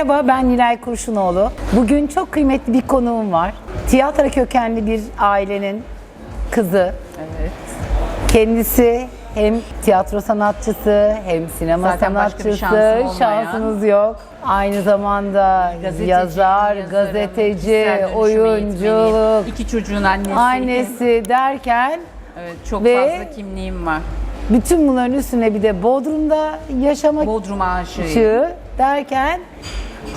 Merhaba ben Nilay Kurşunoğlu. Bugün çok kıymetli bir konuğum var. Tiyatro kökenli bir ailenin kızı. Evet. Kendisi hem tiyatro sanatçısı hem sinema Zaten sanatçısı. şansım. Şansınız yok. Aynı zamanda Gazeteci, yazar, yazarım, gazeteci, oyunculuk. İki çocuğun annesiyim. annesi derken Evet, çok Ve- fazla kimliğim var. bütün bunların üstüne bir de Bodrum'da yaşamak Bodrum ışığı derken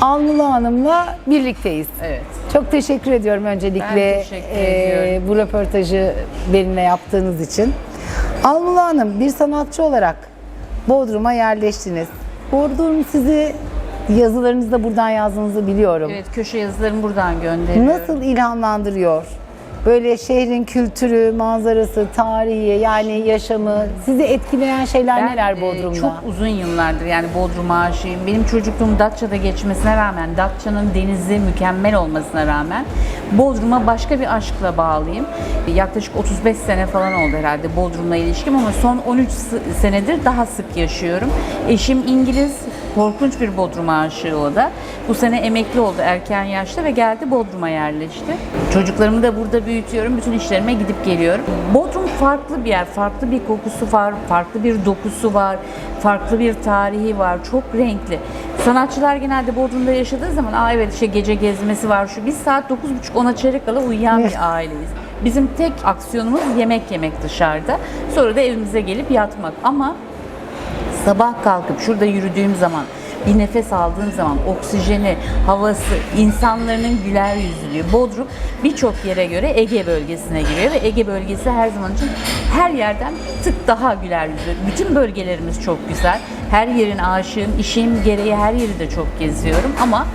Alnılı Hanım'la birlikteyiz. Evet. Çok teşekkür ediyorum öncelikle Ben teşekkür e, ediyorum. bu röportajı benimle yaptığınız için. Alnılı Hanım bir sanatçı olarak Bodrum'a yerleştiniz. Bodrum sizi yazılarınızda buradan yazdığınızı biliyorum. Evet, köşe yazılarımı buradan gönderiyorum. Nasıl ilhamlandırıyor? Böyle şehrin kültürü, manzarası, tarihi yani yaşamı sizi etkileyen şeyler Ben, neler e, Bodrum'da? çok uzun yıllardır yani Bodrum aşığıyım. Benim çocukluğum Datça'da geçmesine rağmen, Datça'nın denizi mükemmel olmasına rağmen Bodrum'a başka bir aşkla bağlıyım. Yaklaşık 35 sene falan oldu herhalde Bodrum'la ilişkim ama son 13 s- senedir daha sık yaşıyorum. Eşim İngiliz, korkunç bir Bodrum aşığı o da. Bu sene emekli oldu erken yaşta ve geldi Bodrum'a yerleşti. Çocuklarımı da burada büyütüyorum. Bütün işlerime gidip geliyorum. Bodrum farklı bir yer. Farklı bir kokusu var. Farklı bir dokusu var. Farklı bir tarihi var. Çok renkli. Sanatçılar genelde Bodrum'da yaşadığı zaman Aa evet işte gece gezmesi var şu. Biz saat 9.30-10'a çeyrek kala uyuyan bir aileyiz. Bizim tek aksiyonumuz yemek yemek dışarıda. Sonra da evimize gelip yatmak. Ama sabah kalkıp şurada yürüdüğüm zaman bir nefes aldığım zaman oksijeni, havası, insanların güler yüzlülüğü. Bodrum birçok yere göre Ege bölgesine giriyor ve Ege bölgesi her zaman için her yerden bir tık daha güler yüzlü. Bütün bölgelerimiz çok güzel. Her yerin aşığım, işim gereği her yeri de çok geziyorum ama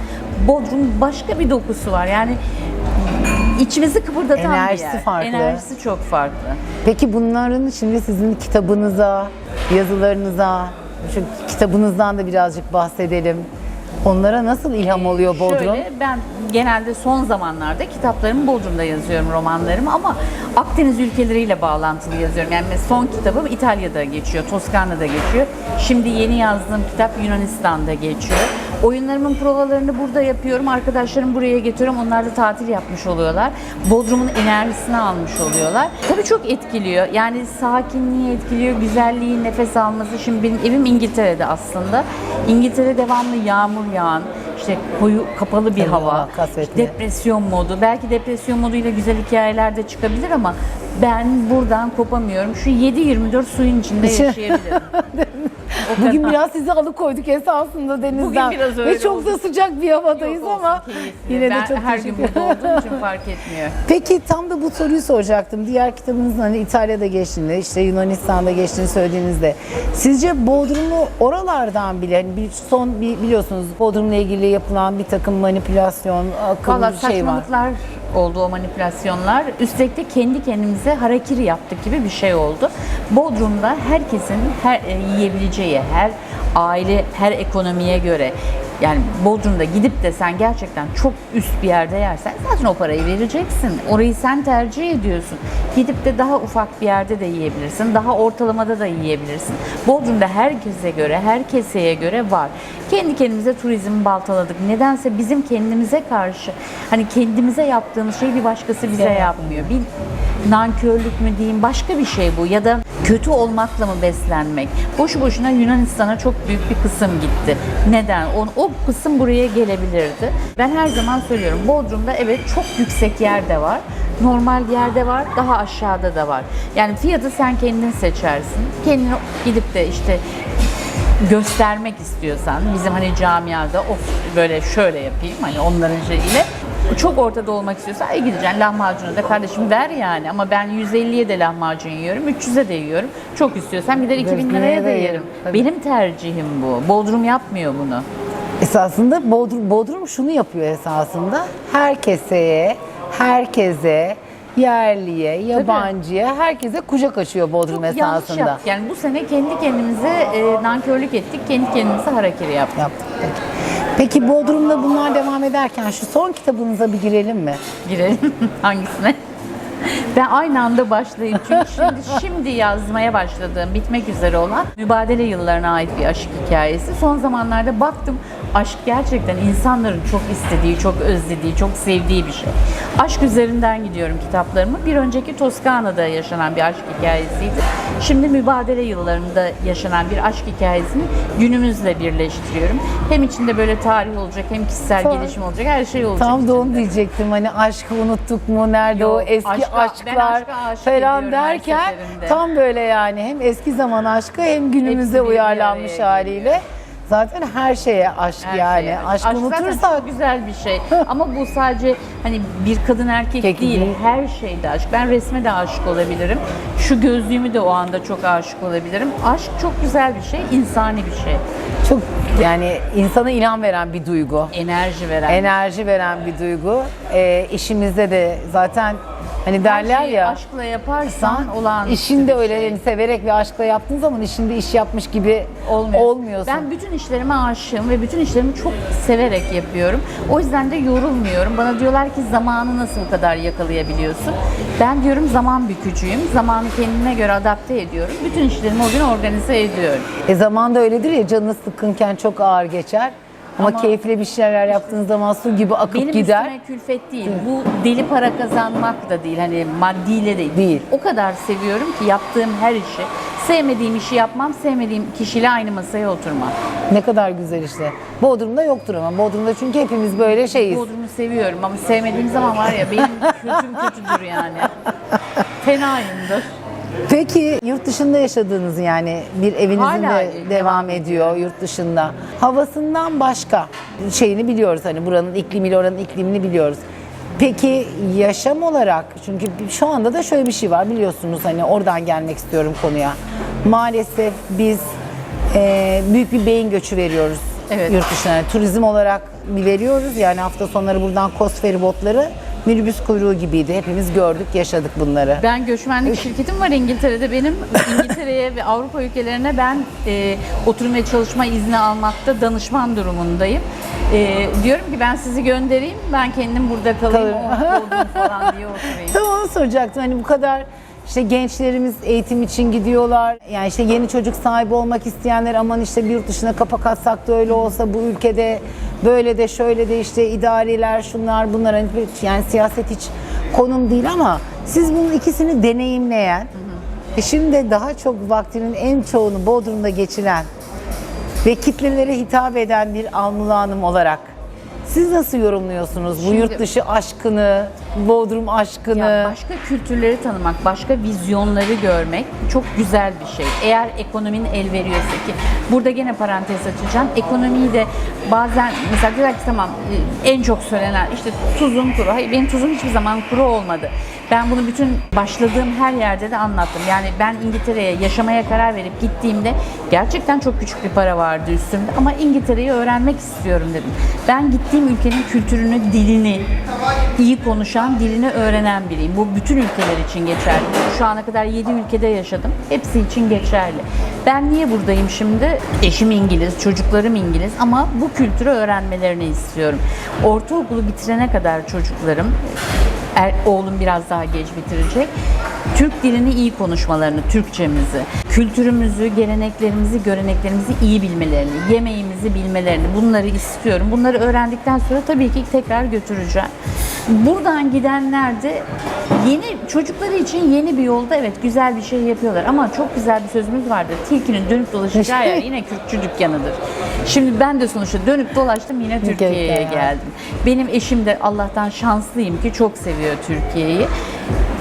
Bodrum başka bir dokusu var. Yani içimizi kıpırdatan Enerjisi bir yer. farklı. Enerjisi çok farklı. Peki bunların şimdi sizin kitabınıza, yazılarınıza, şu kitabınızdan da birazcık bahsedelim. Onlara nasıl ilham oluyor Bodrum? Şöyle ben genelde son zamanlarda kitaplarımı Bodrum'da yazıyorum romanlarımı ama Akdeniz ülkeleriyle bağlantılı yazıyorum. Yani son kitabım İtalya'da geçiyor, Toskana'da geçiyor. Şimdi yeni yazdığım kitap Yunanistan'da geçiyor. Oyunlarımın provalarını burada yapıyorum. Arkadaşlarım buraya getiriyorum. Onlar da tatil yapmış oluyorlar. Bodrum'un enerjisini almış oluyorlar. Tabii çok etkiliyor. Yani sakinliği etkiliyor, güzelliği, nefes alması. Şimdi benim evim İngiltere'de aslında. İngiltere devamlı yağmur yağan, işte koyu kapalı bir Tabii, hava, kasvetli. depresyon modu. Belki depresyon moduyla güzel hikayeler de çıkabilir ama ben buradan kopamıyorum. Şu 7-24 suyun içinde İçi- yaşayabilirim. Bugün biraz sizi alıkoyduk esasında denizden. Bugün biraz öyle Ve çok da oldu. sıcak bir havadayız Yok ama keyifli. yine de ben çok her gün burada olduğum için fark etmiyor. Peki tam da bu soruyu soracaktım. Diğer kitabınızın hani İtalya'da geçtiğini, işte Yunanistan'da geçtiğini söylediğinizde sizce Bodrum'u oralardan bile hani bir son bir biliyorsunuz Bodrum'la ilgili yapılan bir takım manipülasyon, akıllı Valla bir şey var. saçmalıklar oldu o manipülasyonlar. Üstelik de kendi kendimize harakiri yaptık gibi bir şey oldu. Bodrum'da herkesin her e, yiyebileceği, her aile, her ekonomiye göre yani Bodrum'da gidip de sen gerçekten çok üst bir yerde yersen zaten o parayı vereceksin. Orayı sen tercih ediyorsun. Gidip de daha ufak bir yerde de yiyebilirsin. Daha ortalamada da yiyebilirsin. Bodrum'da herkese göre, her keseye göre var. Kendi kendimize turizmi baltaladık. Nedense bizim kendimize karşı hani kendimize yaptığımız şeyi bir başkası bize yapmıyor. Bir nankörlük mü diyeyim başka bir şey bu ya da kötü olmakla mı beslenmek? Boşu boşuna Yunanistan'a çok büyük bir kısım gitti. Neden? O, o kısım buraya gelebilirdi. Ben her zaman söylüyorum Bodrum'da evet çok yüksek yer de var. Normal yerde var, daha aşağıda da var. Yani fiyatı sen kendin seçersin. Kendin gidip de işte göstermek istiyorsan bizim hani camiada of böyle şöyle yapayım hani onların şeyiyle çok ortada olmak istiyorsan e gideceksin lahmacunu da kardeşim ver yani. Ama ben 150'ye de lahmacun yiyorum 300'e de yiyorum. Çok istiyorsan gider 2000 liraya da yerim Tabii. benim tercihim bu. Bodrum yapmıyor bunu. Esasında Bodrum, Bodrum şunu yapıyor esasında. Herkese, herkese, yerliye, yabancıya, herkese kucak açıyor Bodrum Çok yanlış yaptık. Yani bu sene kendi kendimize e, nankörlük ettik, kendi kendimize hareketi yaptık. Yaptık peki. Peki Bodrum'da bunlar devam ederken şu son kitabınıza bir girelim mi? Girelim hangisine? Ben aynı anda başlayayım çünkü şimdi, şimdi yazmaya başladığım, bitmek üzere olan mübadele yıllarına ait bir aşk hikayesi. Son zamanlarda baktım Aşk gerçekten insanların çok istediği, çok özlediği, çok sevdiği bir şey. Aşk üzerinden gidiyorum kitaplarımı. Bir önceki Toskana'da yaşanan bir aşk hikayesiydi. Şimdi mübadele yıllarında yaşanan bir aşk hikayesini günümüzle birleştiriyorum. Hem içinde böyle tarih olacak, hem kişisel Tam- gelişim olacak, her şey olacak. Tam da onu diyecektim hani aşkı unuttuk mu nerede Yok, o eski aşka- aşklar aşka falan derken tam böyle yani hem eski zaman aşkı hem günümüze Hepsi uyarlanmış haliyle. Zaten her şeye aşk Her yani. şeye. Aşkı Aşk zaten unutursak çok güzel bir şey. Ama bu sadece hani bir kadın erkek Erkek değil, değil. her şeyde aşk. Ben resme de aşık olabilirim. Şu gözlüğümü de o anda çok aşık olabilirim. Aşk çok güzel bir şey, insani bir şey. çok yani insana ilham veren bir duygu. Enerji veren. Enerji veren bir duygu. Ee, işimizde de zaten hani derler şeyi ya aşkla yaparsan olağanüstü işinde öyle şey. yani severek ve aşkla yaptığın zaman işinde iş yapmış gibi Olmuyor. olmuyorsun. Ben bütün işlerime aşığım ve bütün işlerimi çok severek yapıyorum. O yüzden de yorulmuyorum. Bana diyorlar ki zamanı nasıl bu kadar yakalayabiliyorsun? Ben diyorum zaman bükücüyüm. Zamanı kendime göre adapte ediyorum. Bütün işlerimi o gün organize ediyorum. E zaman da öyledir ya canınız sıkkınken çok ağır geçer. Ama, Ama- keyifli bir şeyler yaptığınız zaman su gibi akıp Benim gider. üstüme külfet değil. Bu deli para kazanmak da değil. Hani maddiyle de Değil. O kadar seviyorum ki yaptığım her işi. Sevmediğim işi yapmam, sevmediğim kişiyle aynı masaya oturmam. Ne kadar güzel işte. Bodrum'da yoktur ama. Bodrum'da çünkü hepimiz böyle şeyiz. Bodrum'u seviyorum ama sevmediğim zaman var ya benim kötüm kötüdür yani. Fenayımdır. Peki yurt dışında yaşadığınız yani bir evinizin Hala de devam devam ediyor yurt dışında. Havasından başka şeyini biliyoruz hani buranın iklimiyle oranın iklimini biliyoruz. Peki yaşam olarak çünkü şu anda da şöyle bir şey var biliyorsunuz hani oradan gelmek istiyorum konuya. Maalesef biz e, büyük bir beyin göçü veriyoruz Evet. yurt dışına. Turizm olarak bir veriyoruz yani hafta sonları buradan kos feribotları minibüs kuyruğu gibiydi. Hepimiz gördük, yaşadık bunları. Ben göçmenlik şirketim var İngiltere'de. Benim İngiltere'ye ve Avrupa ülkelerine ben e, oturum ve çalışma izni almakta danışman durumundayım. E, diyorum ki ben sizi göndereyim, ben kendim burada kalayım, Kalırım. o falan diye oturayım. Tam onu soracaktım. Hani bu kadar işte gençlerimiz eğitim için gidiyorlar. Yani işte yeni çocuk sahibi olmak isteyenler aman işte bir yurt dışına kapak atsak da öyle olsa bu ülkede böyle de şöyle de işte idareler şunlar bunlar hani yani siyaset hiç konum değil ama siz bunun ikisini deneyimleyen e şimdi de daha çok vaktinin en çoğunu Bodrum'da geçiren ve kitlelere hitap eden bir Almula Hanım olarak siz nasıl yorumluyorsunuz bu Şimdi- yurt dışı aşkını, Bodrum aşkını? Ya başka kültürleri tanımak, başka vizyonları görmek çok güzel bir şey. Eğer ekonomin el veriyorsa ki burada gene parantez açacağım. Ekonomiyi de bazen mesela diyorlar ki tamam e, en çok söylenen işte tuzun kuru. Hayır benim tuzum hiçbir zaman kuru olmadı. Ben bunu bütün başladığım her yerde de anlattım. Yani ben İngiltere'ye yaşamaya karar verip gittiğimde gerçekten çok küçük bir para vardı üstümde ama İngiltere'yi öğrenmek istiyorum dedim. Ben gittiğim ülkenin kültürünü, dilini iyi konuşan, dilini öğrenen biriyim. Bu bütün ülkeler için geçerli. Şu ana kadar 7 ülkede yaşadım. Hepsi için geçerli. Ben niye buradayım şimdi? Eşim İngiliz, çocuklarım İngiliz ama bu kültürü öğrenmelerini istiyorum. Ortaokulu bitirene kadar çocuklarım er, oğlum biraz daha geç bitirecek. Türk dilini iyi konuşmalarını, Türkçemizi, kültürümüzü, geleneklerimizi, göreneklerimizi iyi bilmelerini, yemeğimizi bilmelerini bunları istiyorum. Bunları öğrendikten sonra tabii ki tekrar götüreceğim. Buradan gidenler de yeni çocukları için yeni bir yolda evet güzel bir şey yapıyorlar ama çok güzel bir sözümüz vardır. Tilkinin dönüp dolaşacağı yer yine kürkçü dükkanıdır. Şimdi ben de sonuçta dönüp dolaştım yine Türkiye'ye geldim. Benim eşim de Allah'tan şanslıyım ki çok seviyor Türkiye'yi.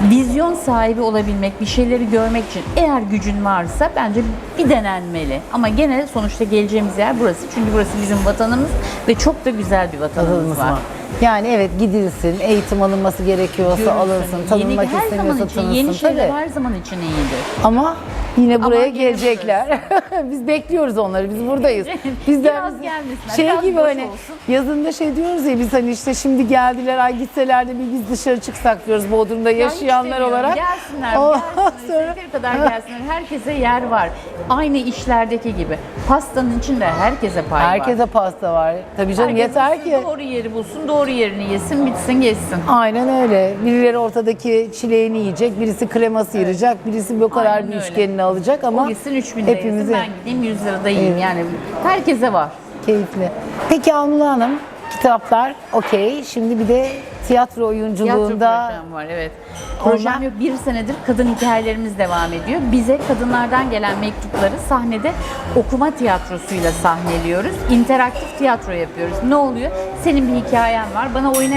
Vizyon sahibi olabilmek, bir şeyleri görmek için eğer gücün varsa bence bir denenmeli. Ama gene sonuçta geleceğimiz yer burası. Çünkü burası bizim vatanımız ve çok da iyidir bir vatanımız var. Yani evet gidilsin, eğitim alınması gerekiyorsa Görürsün. alınsın, Yeni, tanınmak her zaman istemiyorsa için, tanınsın. yeni şeyler tabii. her zaman için iyidir. Ama yine buraya gelecekler. biz bekliyoruz onları, biz buradayız. Biz de Biraz gelmesinler, şey biraz gibi hani olsun. yazında şey diyoruz ya biz hani işte şimdi geldiler ay gitseler de bir biz dışarı çıksak diyoruz Bodrum'da Ya hiç yaşayanlar olarak. Gelsinler, gelsinler. sonra- kadar gelsinler. Herkese yer var. Aynı işlerdeki gibi. Pastanın içinde herkese pay var. Herkese pasta var. Tabii canım Herkes yeter ki. Doğru yeri bulsun, doğru yerini yesin, bitsin, geçsin. Aynen öyle. Birileri ortadaki çileğini yiyecek, birisi kreması yiyecek, birisi bu kadar Aynen bir üçgenini alacak ama o gitsin 3000 lira yesin, hepimizi ben gideyim 100 lirada yiyeyim. Yani herkese var. keyifli. Peki Almula Hanım, kitaplar okey. Şimdi bir de tiyatro Tiyatro oyunculuğunda projem var evet. Projem yok. Bir senedir kadın hikayelerimiz devam ediyor. Bize kadınlardan gelen mektupları sahnede okuma tiyatrosuyla sahneliyoruz. İnteraktif tiyatro yapıyoruz. Ne oluyor? Senin bir hikayen var. Bana oyuna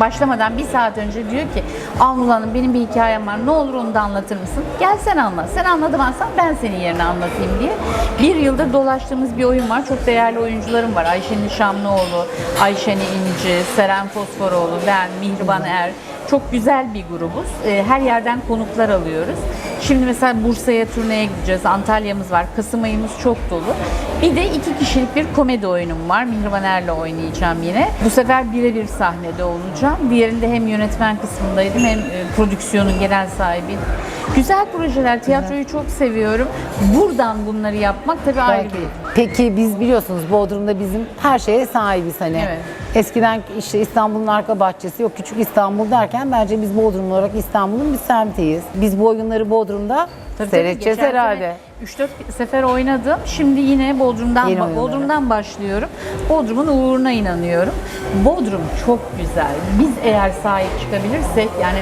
başlamadan bir saat önce diyor ki Alnul Hanım benim bir hikayem var. Ne olur onu da anlatır mısın? Gel sen anlat. Sen anlatamazsan ben senin yerine anlatayım diye. Bir yıldır dolaştığımız bir oyun var. Çok değerli oyuncularım var. Ayşe Nişanlıoğlu, Ayşen İnci, Seren Fosforoğlu, ben, Mihriban Er. Çok güzel bir grubuz. Ee, Her yerden konuklar alıyoruz. Şimdi mesela Bursa'ya turneye gideceğiz. Antalya'mız var. Kasım ayımız çok dolu. Bir de iki kişilik bir komedi oyunum var. Mihriban Er'le oynayacağım yine. Bu sefer birebir sahnede olacağım. Diğerinde hem yönetmen kısmındaydım hem e, prodüksiyonun genel sahibiydim. Güzel projeler. Tiyatroyu çok seviyorum. Buradan bunları yapmak tabii ayrı Belki. bir Peki biz biliyorsunuz Bodrum'da bizim her şeye sahibiz hani. Evet. Eskiden işte İstanbul'un arka bahçesi yok küçük İstanbul derken bence biz Bodrum olarak İstanbul'un bir semtiyiz. Biz bu oyunları Bodrum'da Tabii seyredeceğiz herhalde. 3-4 sefer oynadım. Şimdi yine Bodrum'dan oyunlara. Bodrum'dan başlıyorum. Bodrum'un uğruna inanıyorum. Bodrum çok güzel. Biz eğer sahip çıkabilirsek yani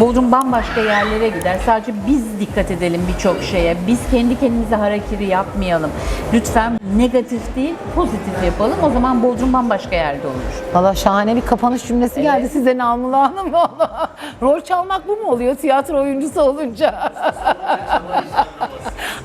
Bodrum bambaşka yerlere gider. Sadece biz dikkat edelim birçok şeye. Biz kendi kendimize harakiri yapmayalım. Lütfen negatif değil, pozitif yapalım. O zaman Bodrum bambaşka yerde olur. Valla şahane bir kapanış cümlesi geldi size Namlı Hanım valla. Rol çalmak bu mu oluyor tiyatro oyuncusu olunca?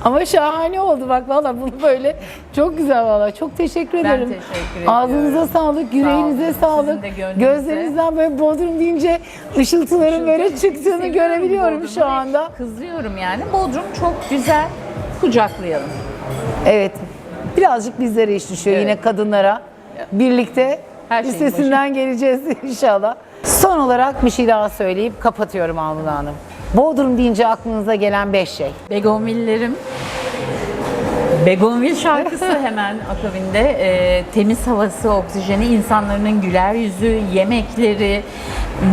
Ama şahane oldu bak valla bunu böyle çok güzel valla çok teşekkür Ben ederim. teşekkür ediyorum. Ağzınıza sağlık, yüreğinize olun. sağlık. Sizin de gönlünüze. Gözlerinizden böyle Bodrum deyince ışıltıların böyle çıktığını Seviyorum görebiliyorum Bodrum'u şu ve anda. Kızıyorum yani. Bodrum çok güzel. Kucaklayalım. Evet. Birazcık bizlere iş düşüyor Evet. yine kadınlara. Birlikte Her şeyin üstesinden geleceğiz inşallah. Son olarak bir şey daha söyleyip kapatıyorum Alnula Hanım. Bodrum deyince aklınıza gelen 5 şey. Begonville'lerim. Begonville şarkısı hemen akabinde e, temiz havası, oksijeni, insanların güler yüzü, yemekleri,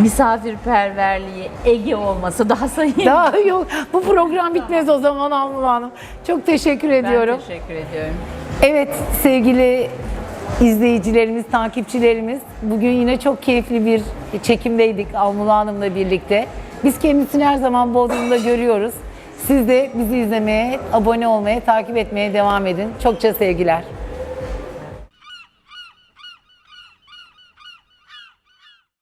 misafirperverliği, Ege olması daha sayayım. Daha yok. Bu program bitmez o zaman Alnula Hanım. Çok teşekkür ben ediyorum. teşekkür ediyorum. Evet sevgili izleyicilerimiz, takipçilerimiz bugün yine çok keyifli bir çekimdeydik Almula Hanım'la birlikte. Biz kendisini her zaman Bodrum'da görüyoruz. Siz de bizi izlemeye, abone olmaya, takip etmeye devam edin. Çokça sevgiler.